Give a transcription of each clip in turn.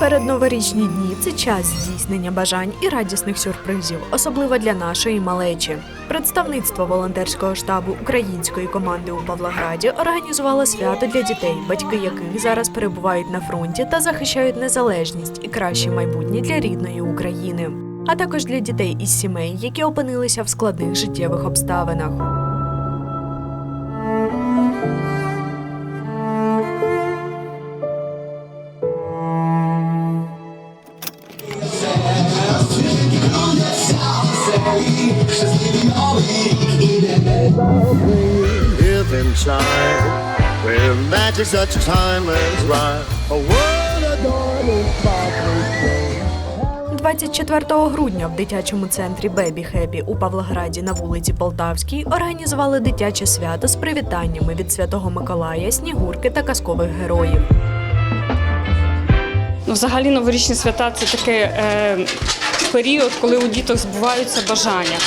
Передноворічні дні це час здійснення бажань і радісних сюрпризів, особливо для нашої малечі. Представництво волонтерського штабу української команди у Павлограді організувало свято для дітей, батьки яких зараз перебувають на фронті та захищають незалежність і краще майбутнє для рідної України, а також для дітей із сімей, які опинилися в складних життєвих обставинах. Live inside where magic such a timeless ride. A world adored sparkling 24 грудня в дитячому центрі Бебі Хеппі у Павлограді на вулиці Полтавській організували дитяче свято з привітаннями від Святого Миколая, Снігурки та казкових героїв. Ну, взагалі новорічні свята це такий е, період, коли у діток збуваються бажання.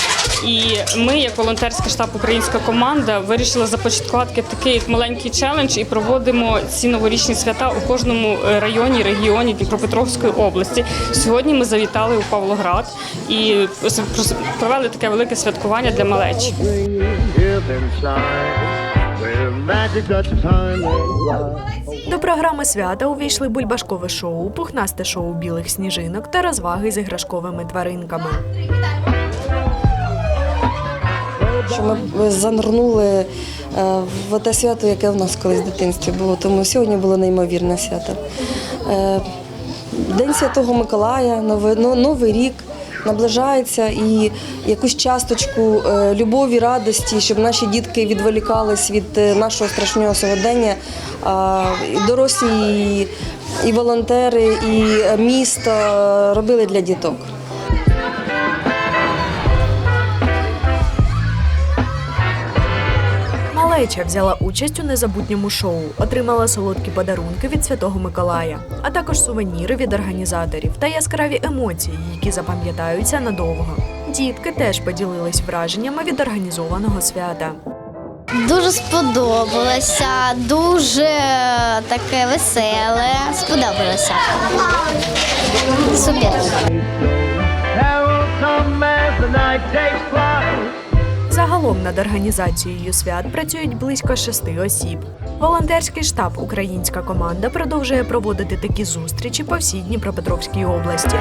І ми, як волонтерський штаб Українська команда, вирішили започаткувати такий маленький челендж і проводимо ці новорічні свята у кожному е, районі, регіоні Дніпропетровської області. Сьогодні ми завітали у Павлоград і провели таке велике святкування для малечі. До програми свята увійшли бульбашкове шоу, пухнасте шоу білих сніжинок та розваги з іграшковими тваринками. Що ми занурнули е, в те свято, яке в нас колись в дитинстві було. Тому сьогодні було неймовірне свято. Е, День Святого Миколая, Новий, рік наближається і якусь часточку е, любові, радості, щоб наші дітки відволікались від нашого страшного сьогодення. І Дорослі, і, волонтери, і місто робили для діток. Малеча взяла участь у незабутньому шоу, отримала солодкі подарунки від Святого Миколая, а також сувеніри від організаторів та яскраві емоції, які запам'ятаються надовго. Дітки теж поділились враженнями від організованого свята. Дуже сподобалося, дуже таке веселе. Сподобалося. Супер. Загалом над організацією свят працюють близько шести осіб. Волонтерський штаб Українська команда продовжує проводити такі зустрічі по всій Дніпропетровській області.